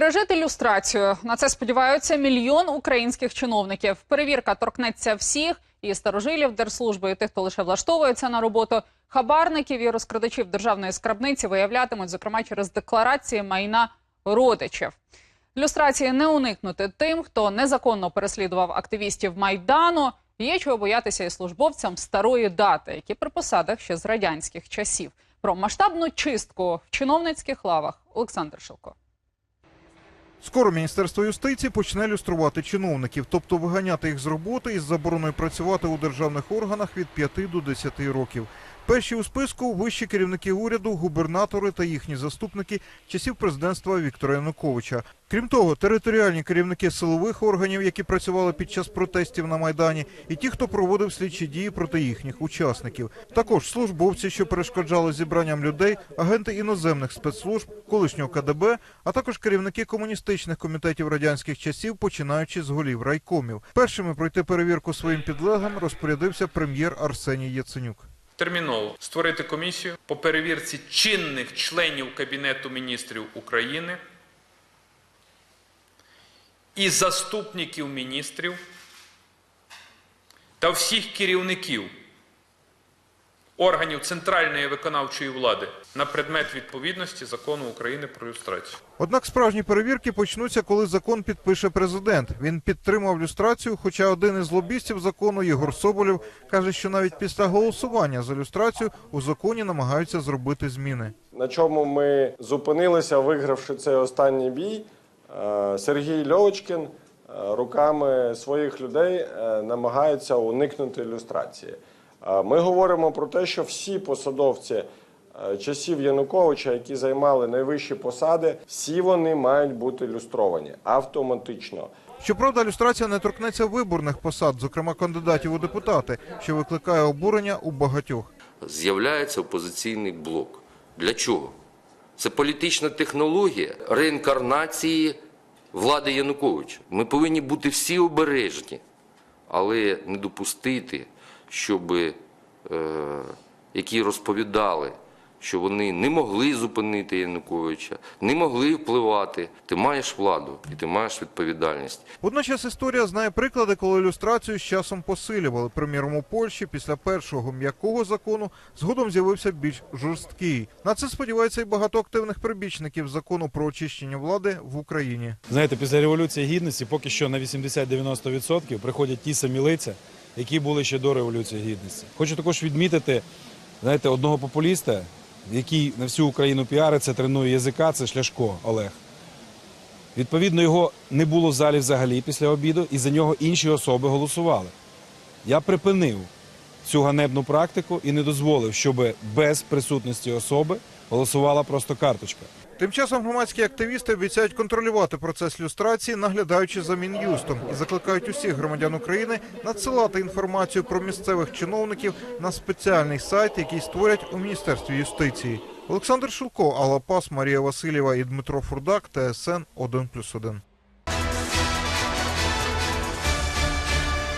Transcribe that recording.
Пережити люстрацію на це сподіваються мільйон українських чиновників. Перевірка торкнеться всіх і старожилів держслужби, і тих, хто лише влаштовується на роботу. Хабарників і розкрадачів державної скрабниці виявлятимуть, зокрема через декларації майна родичів. Люстрації не уникнути тим, хто незаконно переслідував активістів майдану. Є чого боятися і службовцям старої дати, які при посадах ще з радянських часів. Про масштабну чистку в чиновницьких лавах Олександр Шилко. Скоро Міністерство юстиції почне люструвати чиновників, тобто виганяти їх з роботи із забороною працювати у державних органах від 5 до 10 років. Перші у списку вищі керівники уряду, губернатори та їхні заступники часів президентства Віктора Януковича. Крім того, територіальні керівники силових органів, які працювали під час протестів на майдані, і ті, хто проводив слідчі дії проти їхніх учасників. Також службовці, що перешкоджали зібранням людей, агенти іноземних спецслужб, колишнього КДБ, а також керівники комуністичних комітетів радянських часів, починаючи з голів райкомів. Першими пройти перевірку своїм підлеглим розпорядився прем'єр Арсеній Яценюк. Терміново створити комісію по перевірці чинних членів Кабінету міністрів України і заступників міністрів та всіх керівників органів центральної виконавчої влади на предмет відповідності закону України про люстрацію. Однак справжні перевірки почнуться, коли закон підпише президент. Він підтримав люстрацію, хоча один із лобістів закону Єгор Соболєв каже, що навіть після голосування за люстрацію у законі намагаються зробити зміни. На чому ми зупинилися, вигравши цей останній бій, е, Сергій Льовочкін е, руками своїх людей е, намагається уникнути люстрації. Ми говоримо про те, що всі посадовці е, часів Януковича, які займали найвищі посади, всі вони мають бути люстровані автоматично. Щоправда, люстрація не торкнеться виборних посад, зокрема кандидатів у депутати, що викликає обурення у багатьох. з'являється опозиційний блок. Для чого? Це політична технологія реінкарнації влади Януковича. Ми повинні бути всі обережні, але не допустити, щоб е, які розповідали, що вони не могли зупинити Януковича, не могли впливати. Ти маєш владу і ти маєш відповідальність. Водночас історія знає приклади, коли ілюстрацію з часом посилювали. Приміром, у Польщі після першого м'якого закону згодом з'явився більш жорсткий. На це сподівається і багато активних прибічників закону про очищення влади в Україні. Знаєте, після революції гідності поки що на 80-90% приходять ті самі лиця, які були ще до революції гідності. Хочу також відмітити, знаєте, одного популіста, який на всю Україну піариться, тренує язика, це Шляшко Олег. Відповідно, його не було в залі взагалі після обіду, і за нього інші особи голосували. Я припинив цю ганебну практику і не дозволив, щоб без присутності особи голосувала просто карточка. Тим часом громадські активісти обіцяють контролювати процес люстрації, наглядаючи за мін'юстом, і закликають усіх громадян України надсилати інформацію про місцевих чиновників на спеціальний сайт, який створять у міністерстві юстиції. Олександр Шулко, Алла Пас, Марія Васильєва і Дмитро Фурдак, ТСН 1+,1.